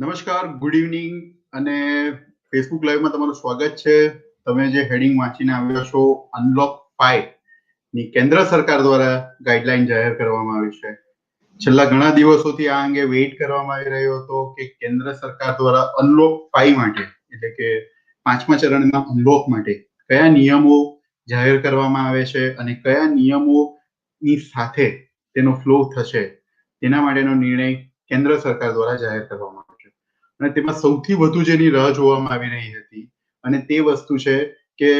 નમસ્કાર good evening અને Facebook લાઈવમાં તમારું સ્વાગત છે. તમે જે હેડિંગ વાંચીને આવ્યો છો અનલોક ફાઈવની કેન્દ્ર સરકાર દ્વારા ગાઈડલાઈન જાહેર કરવામાં આવી છે. છેલ્લા ઘણા દિવસોથી આ અંગે વેઇટ કરવામાં આવી રહ્યો હતો કે કેન્દ્ર સરકાર દ્વારા અનલોક ફાઈવ માટે, એટલે કે પાંચમા ચરણના અનલોક માટે કયા નિયમો જાહેર કરવામાં આવે છે અને કયા નિયમોની સાથે તેનો ફ્લો થશે, તેના માટેનો નિર્ણય કેન્દ્ર સરકાર દ્વારા જાહેર કરવામાં અને તેમાં સૌથી વધુ જેની રાહ જોવામાં આવી રહી હતી અને તે વસ્તુ છે કે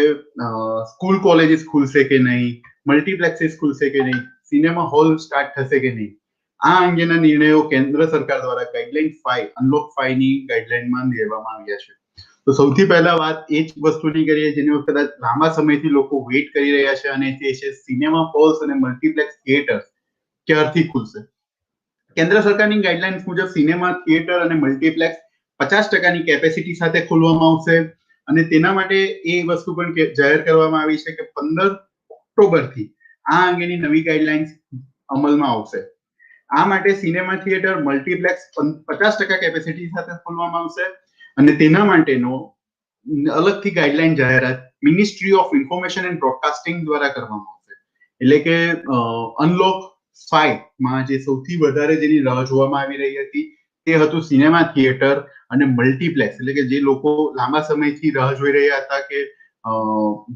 સ્કૂલ કોલેજીસ ખુલશે કે નહીં, મલ્ટીપ્લેક્સીસ ખુલશે કે નહીં, સિનેમા હોલ સ્ટાર્ટ થશે કે નહીં, આ અંગેના નિર્ણયો કેન્દ્ર સરકાર દ્વારા ગાઈડલાઈન ફાઈવ અનલોક ફાઈવની ગાઈડલાઈનમાં લેવામાં આવ્યા છે. તો સૌથી પહેલા વાત એ જ વસ્તુની કરીએ જેની કદાચ લાંબા સમયથી લોકો વેઇટ કરી રહ્યા છે અને તે છે સિનેમા હોલ્સ અને મલ્ટીપ્લેક્સ થિયેટર ક્યારથી ખુલશે? કેન્દ્ર સરકારની ગાઈડલાઇન્સ મુજબ સિનેમા થિયેટર અને મલ્ટીપ્લેક્સ પચાસ ટકાની કેપેસિટી સાથે ખોલવામાં આવશે અને તેના માટે એ વસ્તુ પણ જાહેર કરવામાં આવી છે કે પંદર ઓક્ટોબરથી આ અંગેની નવી ગાઈડલાઇન્સ અમલમાં આવશે. આ માટે સિનેમા થિયેટર મલ્ટીપ્લેક્સ પચાસ ટકા કેપેસિટી સાથે ખોલવામાં આવશે અને તેના માટેનો અલગથી ગાઈડલાઈન જાહેરાત ministry of information and broadcasting દ્વારા કરવામાં આવશે. એટલે કે અનલોક ફાઈવમાં જે સૌથી વધારે જેની રાહ જોવામાં આવી રહી હતી તે હતું સિનેમા થિયેટર અને મલ્ટીપ્લેક્સ. એટલે કે જે લોકો લાંબા સમયથી રાહ જોઈ રહ્યા હતા કે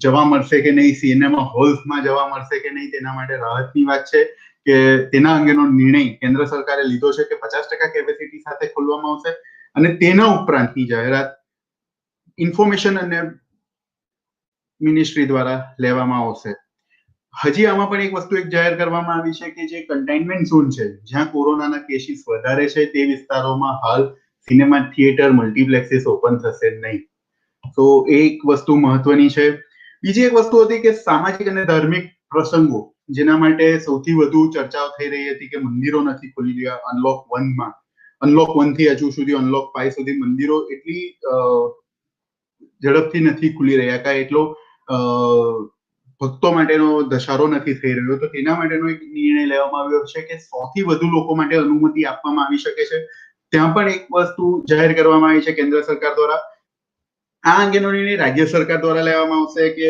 જવા મળશે કે નહીં, સિનેમા હોલ્સમાં જવા મળશે કે નહીં, તેના માટે રાહતની વાત છે કે તેના અંગેનો નિર્ણય કેન્દ્ર સરકારે લીધો છે કે પચાસ ટકા કેપેસિટી સાથે ખોલવામાં આવશે અને તેના ઉપરાંતની જાહેરાત ઇન્ફોર્મેશન અને મિનિસ્ટ્રી દ્વારા લેવામાં આવશે. હજી આમાં પણ એક વસ્તુ એક જાહેર કરવામાં આવી છે કે જે કન્ટેનમેન્ટ ઝોન છે, જ્યાં કોરોનાના કેસીસ વધારે છે તે વિસ્તારોમાં હાલ સિનેમા થિયેટર મલ્ટીપ્લેક્સીસ ઓપન થશે નહીં. તો એક વસ્તુ મહત્વની છે. બીજી એક વસ્તુ હતી કે સામાજિક અને ધાર્મિક પ્રસંગો, જેના માટે સૌથી વધુ ચર્ચાઓ થઈ રહી હતી કે મંદિરો નથી ખુલી રહ્યા અનલોક વનમાં અનલોક વનથી હજુ સુધી અનલોક ફાઈવ સુધી મંદિરો એટલી ઝડપથી નથી ખુલી રહ્યા. કાંઈ એટલો ભક્તો માટેનો દશારો નથી થઈ રહ્યો. તો તેના માટેનો એક નિર્ણય લેવામાં આવ્યો છે કે સૌથી વધુ લોકો માટે અનુમતિ આપવામાં આવી શકે છે. ત્યાં પણ એક વસ્તુ જાહેર કરવામાં આવી છે કેન્દ્ર સરકાર દ્વારા. આ અંગેનો નિર્ણય રાજ્ય સરકાર દ્વારા લેવામાં આવશે કે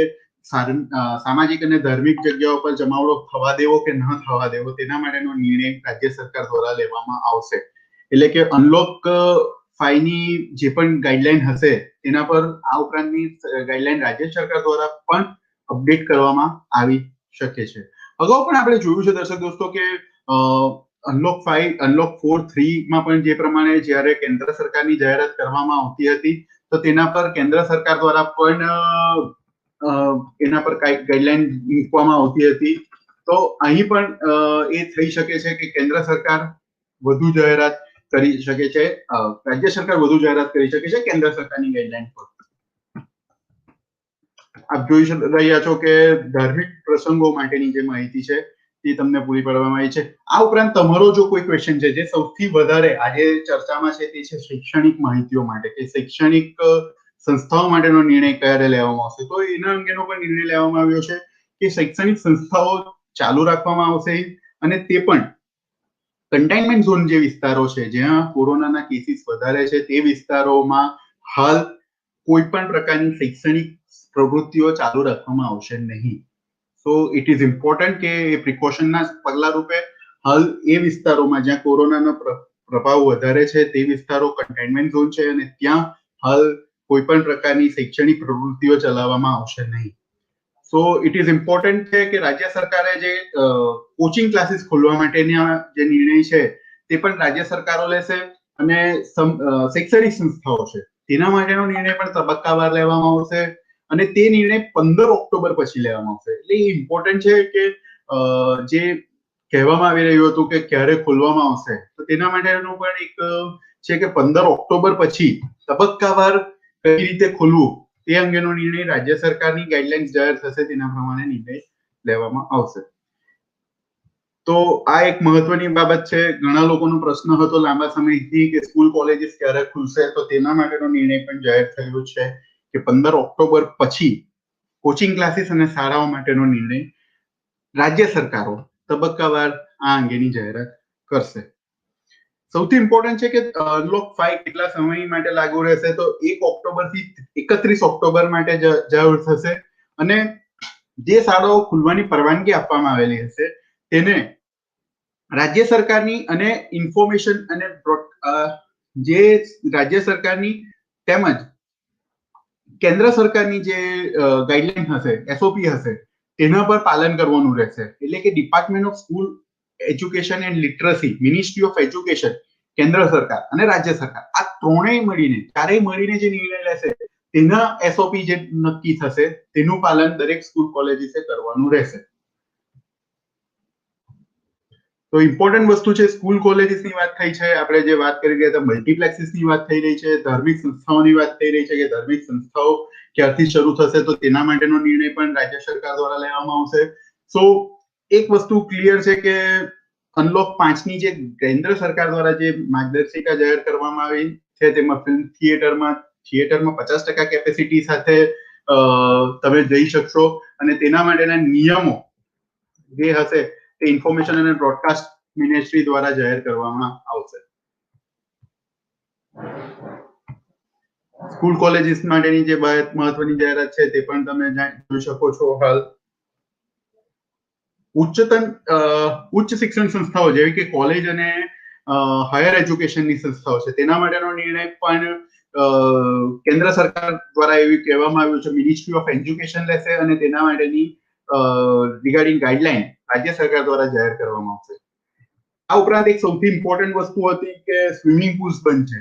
સામાજિક અને ધાર્મિક જગ્યાઓ પર જમાવડો થવા દેવો કે ન થવા દેવો તેના માટેનો નિર્ણય રાજ્ય સરકાર દ્વારા લેવામાં આવશે. એટલે કે અનલોક ફાઈવની જે પણ ગાઈડલાઈન હશે, તેના પર આ ઉપરાંતની ગાઈડલાઈન રાજ્ય સરકાર દ્વારા પણ અપડેટ કરવામાં આવી શકે છે. અગાઉ પણ આપણે જોયું છે દર્શક દોસ્તો કે unlock five unlock four three માં પણ જે પ્રમાણે જ્યારે કેન્દ્ર સરકારની જાહેરાત કરવામાં આવતી હતી, તો તેના પર કેન્દ્ર સરકાર દ્વારા પણ એના પર કઈ ગાઈડલાઈન મૂકવામાં આવતી હતી. તો અહીં પણ એ થઈ શકે છે કે કેન્દ્ર સરકાર વધુ જાહેરાત કરી શકે છે રાજ્ય સરકાર વધુ જાહેરાત કરી શકે છે, કેન્દ્ર સરકારની ગાઈડલાઈન પર. આપ જોઈ રહ્યા છો કે ધાર્મિક પ્રસંગો માટેની જે માહિતી છે તે તમને પૂરી પાડવામાં આવી છે. આ ઉપરાંત તમારો જો કોઈ ક્વેશ્ચન છે, જે સૌથી વધારે આજે ચર્ચામાં છે, તે છે શૈક્ષણિક માહિતીઓ માટે, કે શૈક્ષણિક સંસ્થાઓ માટેનો નિર્ણય ક્યારે લેવામાં આવશે? તો એના અંગેનો પણ નિર્ણય લેવામાં આવ્યો છે કે શૈક્ષણિક સંસ્થાઓ ચાલુ રાખવામાં આવશે અને તે પણ કન્ટેનમેન્ટ ઝોન જે વિસ્તારો છે, જ્યાં કોરોનાના કેસીસ વધારે છે, તે વિસ્તારોમાં હાલ કોઈ પણ પ્રકારની શૈક્ષણિક પ્રવૃત્તિઓ ચાલુ રાખવામાં આવશે નહીં. સો ઇટ ઇઝ ઇમ્પોર્ટન્ટ કે એ પ્રિકોશનના પગલા રૂપે હાલ એ વિસ્તારોમાં જ્યાં કોરોનાનો પ્રભાવ વધારે છે, તે વિસ્તારો કન્ટેનમેન્ટ ઝોન છે અને ત્યાં હાલ કોઈ પણ પ્રકારની શૈક્ષણિક પ્રવૃત્તિઓ ચલાવવામાં આવશે નહીં. સો ઇટ ઇઝ ઇમ્પોર્ટન્ટ છે કે રાજ્ય સરકારે જે કોચિંગ ક્લાસીસ ખોલવા માટેના જે નિર્ણય છે, તે પણ રાજ્ય સરકારો લેશે અને શૈક્ષણિક સંસ્થાઓ છે. તેના માટેનો નિર્ણય પણ તબક્કાવાર લેવામાં આવશે. અને તે નિર્ણય પંદર ઓક્ટોબર પછી લેવામાં આવશે. એટલે એ ઇમ્પોર્ટન્ટ છે કે જે કહેવામાં આવી રહ્યું હતું કે ક્યારે ખોલવામાં આવશે, તો તેના માટેનું પણ એક છે કે પંદર ઓક્ટોબર પછી તબક્કાવાર કઈ રીતે ખોલવું, તે અંગેનો નિર્ણય રાજ્ય સરકારની ગાઈડલાઇન્સ જાહેર થશે તેના પ્રમાણે નિર્ણય લેવામાં આવશે. તો આ એક મહત્વની બાબત છે. ઘણા લોકોનો પ્રશ્ન હતો લાંબા સમયથી કે સ્કૂલ કોલેજીસ ક્યારે ખુલશે, તો તેના માટેનો નિર્ણય પણ જાહેર થયો છે. કે પંદર ઓક્ટોબર પછી કોચિંગ ક્લાસીસ અને શાળાઓ માટેનો નિર્ણય રાજ્ય સરકારો તબક્કાવાર આ અંગેની જાહેરાત કરશે. સૌથી ઇમ્પોર્ટન્ટ છે કે અનલોક ફાઈવ કેટલા સમય માટે લાગુ રહેશે તો એક ઓક્ટોબરથી એકત્રીસ ઓક્ટોબર માટે જાહેર થશે અને જે શાળાઓ ખુલવાની પરવાનગી આપવામાં આવેલી હશે તેને રાજ્ય સરકારની અને ઇન્ફોર્મેશન અને જે રાજ્ય સરકારની તેમજ કેન્દ્ર સરકારની જે ગાઈડલાઈન હશે એસઓપી હશે, તેના પર પાલન કરવાનું રહેશે. એટલે કે department of school education and literacy ministry of education કેન્દ્ર સરકાર અને રાજ્ય સરકાર, આ ત્રણેય મળીને, ચારેય મળીને જે નિર્ણય લેશે, તેના એસઓપી જે નક્કી થશે, તેનું પાલન દરેક સ્કૂલ કોલેજીસે કરવાનું રહેશે. તો ઇમ્પોર્ટન્ટ વસ્તુ છે સ્કૂલ કોલેજીસની વાત થઈ છે. આપણે જે વાત કરી રહ્યા હતા મલ્ટીપ્લેક્સીસની વાત થઈ રહી છે, ધાર્મિક સંસ્થાઓની વાત થઈ રહી છે કે ધાર્મિક સંસ્થાઓ ક્યારથી શરૂ થશે તો તેના માટેનો નિર્ણય પણ રાજ્ય સરકાર દ્વારા લેવામાં આવશે. સો એક વસ્તુ ક્લિયર છે કે અનલોક પાંચની જે કેન્દ્ર સરકાર દ્વારા જે માર્ગદર્શિકા જાહેર કરવામાં આવી છે, તેમાં ફિલ્મ થિયેટરમાં થિયેટરમાં પચાસ ટકા કેપેસિટી સાથે તમે જઈ શકશો અને તેના માટેના નિયમો જે હશે તે ઇન્ફોર્મેશન અને બ્રોડકાસ્ટ મિનિસ્ટ્રી દ્વારા જાહેર કરવામાં આવશે. સ્કૂલ કોલેજીસ માટેની જે મહત્વની જાહેરાત છે તે પણ તમે જોઈ શકો છો હાલ. ઉચ્ચતમ ઉચ્ચ શિક્ષણ સંસ્થાઓ જેવી કે કોલેજ અને હાયર એજ્યુકેશનની સંસ્થાઓ છે, તેના માટેનો નિર્ણય પણ કેન્દ્ર સરકાર દ્વારા એવી કહેવામાં આવ્યું છે મિનિસ્ટ્રી ઓફ એજ્યુકેશન લેશે અને તેના માટેની રિગાર્ડિંગ ગાઈડલાઈન રાજ્ય સરકાર દ્વારા જાહેર કરવામાં આવશે. આ ઉપરાંત એક સૌથી ઇમ્પોર્ટન્ટ વસ્તુ હતી કે સ્વિમિંગ પુલ્સ બંધ છે.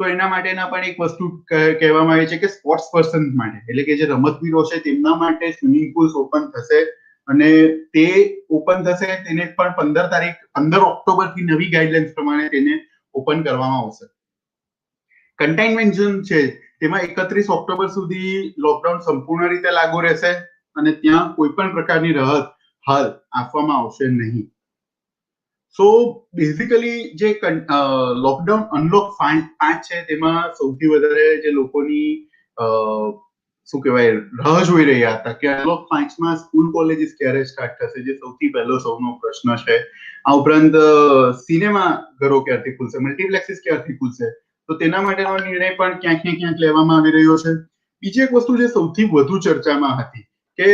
તો એના માટેના પણ એક વસ્તુ કહેવામાં આવી છે કે સ્પોર્ટ્સ પર્સન માટે, એટલે કે જે રમતવીરો છે તેમના માટે સ્વિમિંગ પુલ્સ ઓપન થશે અને તે ઓપન થશે તેને પણ પંદર તારીખ, પંદર ઓક્ટોબરથી નવી ગાઈડલાઇન્સ પ્રમાણે તેને ઓપન કરવામાં આવશે. કન્ટેનમેન્ટ ઝોન છે, તેમાં એકત્રીસ ઓક્ટોબર સુધી લોકડાઉન સંપૂર્ણ રીતે લાગુ રહેશે અને ત્યાં કોઈ પણ પ્રકારની રાહત હાલ આપવામાં આવશે નહીં. સો બેઝિકલી જે લોકડાઉન અનલોક પાંચ છે તેમાં સૌથી વધારે જે લોકોની શું કહેવાય, રાહ જોઈ રહ્યા હતા કે અનલોક પાંચમાં સ્કૂલ કોલેજીસ ક્યારે સ્ટાર્ટ થશે, જે સૌથી પહેલો સૌનો પ્રશ્ન છે. આ ઉપરાંત સિનેમા ઘરો ક્યારથી ખુલશે મલ્ટીપ્લેક્સીસ ક્યારથી ખુલશે? તો તેના માટેનો નિર્ણય પણ ક્યાંક ને ક્યાંક લેવામાં આવી રહ્યો છે. બીજી એક વસ્તુ જે સૌથી વધુ ચર્ચામાં હતી કે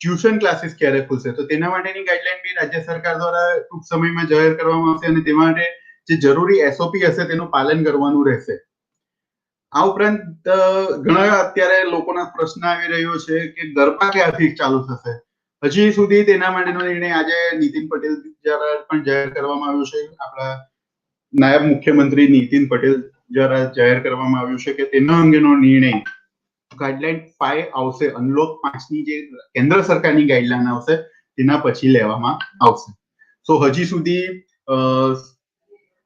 ટ્યુશન ક્લાસીસ ક્યારે ખુલશે? તો તેના માટેની ગાઈડલાઈન બી રાજ્ય સરકાર દ્વારા ટૂંક સમયમાં જાહેર કરવામાં આવશે અને તે માટે જે જરૂરી એસઓપી હશે તેનું પાલન કરવાનું રહેશે. આ ઉપરાંત ઘણા અત્યારે લોકોના પ્રશ્ન આવી રહ્યો છે કે ગરબા ક્યારથી ચાલુ થશે? હજી સુધી તેના માટેનો નિર્ણય આજે નીતિન પટેલ દ્વારા પણ જાહેર કરવામાં આવ્યો છે. આપણા નાયબ મુખ્યમંત્રી નીતિન પટેલ દ્વારા જાહેર કરવામાં આવ્યું છે કે તેના અંગેનો નિર્ણય ગાઈડલાઈન ફાઈવ આવશે. અનલોક પાંચની જે કેન્દ્ર સરકારની ગાઈડલાઈન આવશે, તેના પછી લેવામાં આવશે. સો હજી સુધી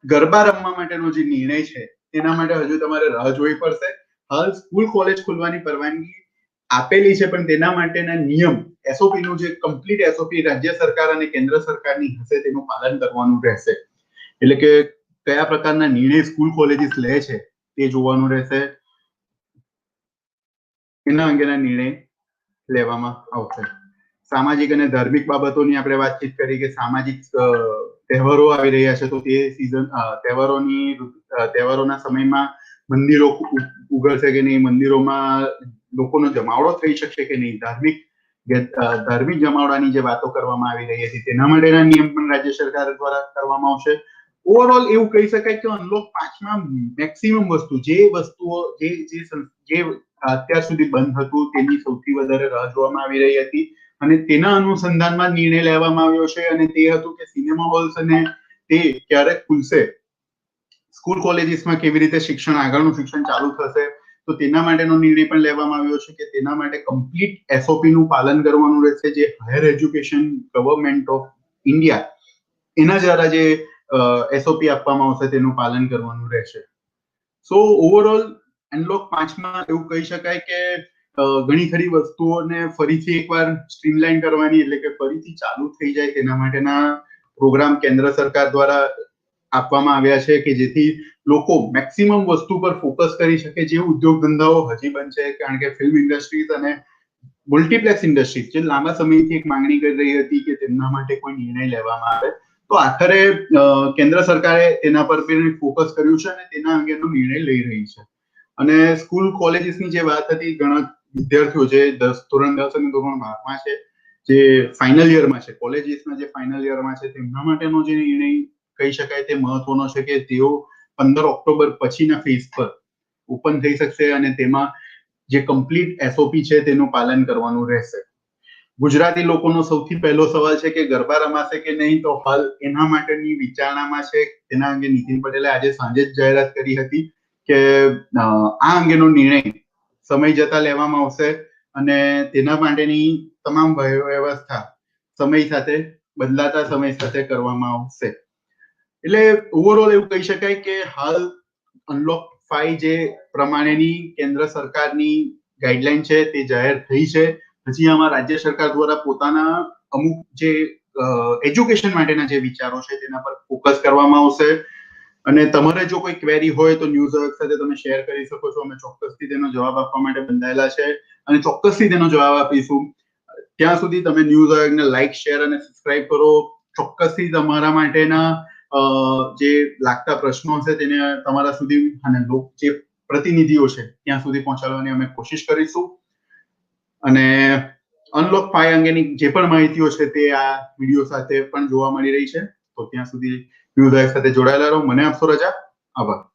ગરબા રમવા માટેનો જે નિર્ણય છે, તેના માટે હજુ તમારે રાહ જોવી પડશે. હાલ સ્કૂલ કોલેજ ખોલવાની પરવાનગી આપેલી છે, પણ તેના માટેના નિયમ એસઓપી નું જે કમ્પ્લીટ એસઓપી રાજ્ય સરકાર અને કેન્દ્ર સરકારની હશે, તેનું પાલન કરવાનું રહેશે. એટલે કે કયા પ્રકારના નિર્ણય સ્કૂલ કોલેજીસ લે છે, તે જોવાનું રહેશે. એના અંગેના નિર્ણય લેવામાં આવશે. સામાજિક અને ધાર્મિક બાબતોની આપણે વાતચીત કરી કે સામાજિક તહેવારો આવી રહ્યા છે તો તે સિઝન તહેવારોની તહેવારોના સમયમાં મંદિરો ઉગડશે કે નહીં, મંદિરોમાં લોકોનો જમાવડો થઈ શકશે કે નહીં, ધાર્મિક ધાર્મિક જમાવડાની જે વાતો કરવામાં આવી રહી હતી તેના માટેના નિયમ પણ રાજ્ય સરકાર દ્વારા કરવામાં આવશે. ઓવરઓલ એવું કહી શકાય કે અનલોક પાંચમાં મેક્સિમમ વસ્તુ, જે વસ્તુઓ, જે જે અત્યાર સુધી બંધ હતું, તેની સૌથી વધારે રાહ જોવામાં આવી રહી હતી અને તેના અનુસંધાનમાં નિર્ણય લેવામાં આવ્યો છે અને તે હતું કે સિનેમા હોલ્સ અને તે ક્યારે ખુલશે. સ્કૂલ કોલેજીસમાં કેવી રીતે શિક્ષણ, આગળનું શિક્ષણ ચાલુ થશે, તો તેના માટેનો નિર્ણય પણ લેવામાં આવ્યો છે કે તેના માટે કમ્પ્લીટ એસઓપી નું પાલન કરવાનું રહેશે, જે higher education government of India એના દ્વારા જે એસઓપી આપવામાં આવશે તેનું પાલન કરવાનું રહેશે. સો ઓવરઓલ અનલોક પાંચમાં એવું કહી શકાય કે ઘણી ખરી વસ્તુઓને ફરીથી એકવાર સ્ટ્રીમલાઇન કરવાની એટલે કે ફરીથી ચાલુ થઈ જાય તેના માટેના પ્રોગ્રામ કેન્દ્ર સરકાર દ્વારા આપવામાં આવ્યા છે કે જેથી લોકો મેક્સિમમ વસ્તુ પર ફોકસ કરી શકે, જે ઉદ્યોગ ધંધાઓ હજી બનશે કારણ કે ફિલ્મ ઇન્ડસ્ટ્રીઝ અને મલ્ટીપ્લેક્સ ઇન્ડસ્ટ્રીઝ જે લાંબા સમયથી એક માંગણી કરી રહી હતી કે તેમના માટે કોઈ નિર્ણય લેવામાં આવે. તો આખરે કેન્દ્ર સરકારે તેના પર ફોકસ કર્યું છે અને તેના અંગેનો નિર્ણય લઈ રહી છે. અને સ્કૂલ કોલેજીસની જે વાત હતી, ઘણા વિદ્યાર્થીઓ જે દસ ધોરણ દસ અને ધોરણ બારમાં છે, જે ફાઇનલ યરમાં છે, કોલેજીસના જે ફાઇનલ યરમાં છે, તેમના માટેનો જે નિર્ણય કહી શકાય તે મહત્વનો છે કે તેઓ પંદર ઓક્ટોબર પછીના ફેઝ પર ઓપન થઈ શકશે અને તેમાં જે કમ્પ્લીટ એસઓપી છે તેનું પાલન કરવાનું રહેશે. ગુજરાતી લોકોનો સૌથી પહેલો સવાલ છે કે ગરબા રમાશે કે નહીં? તો હાલ એના માટેની વિચારણામાં છે, તેના અંગે નીતિન પટેલે આજે સાંજે જ જાહેરાત કરી હતી. કે આ અંગેનો નિર્ણય સમય જતા લેવામાં આવશે અને તેના માટેની તમામ વ્યવસ્થા સમય સાથે, બદલાતા સમય સાથે કરવામાં આવશે. એટલે ઓવરઓલ એવું કહી શકાય કે હાલ અનલોક ફાઈવ જે પ્રમાણેની કેન્દ્ર સરકારની ગાઈડલાઈન છે તે જાહેર થઈ છે. હજી આમાં રાજ્ય સરકાર દ્વારા પોતાના અમુક જે એજ્યુકેશન માટેના જે વિચારો છે તેના પર ફોકસ કરવામાં આવશે. અને તમારે જો કોઈ ક્વેરી હોય તો ન્યૂઝ સાથે તમે શેર કરી શકો છો. અમે ચોક્કસથી તેનો જવાબ આપવા માટે બંધાયેલા છે અને ચોક્કસથી તેનો જવાબ આપીશું. ત્યાં સુધી તમે ન્યૂઝ વર્કને લાઈક શેર અને સબસ્ક્રાઇબ કરો. ચોક્કસથી તમારા માટેના જે લાગતા પ્રશ્નો છે તેને તમારા સુધી અને લોક જે પ્રતિનિધિઓ છે ત્યાં સુધી પહોંચાડવાની અમે કોશિશ કરીશું. અને અનલોક ફાઈવ અંગેની જે પણ માહિતીઓ છે તે આ વીડિયો સાથે પણ જોવા મળી રહી છે. તો ત્યાં સુધી લાઈવ સાથે જોડાયેલા રહો. મને આપશો રજા? આભાર.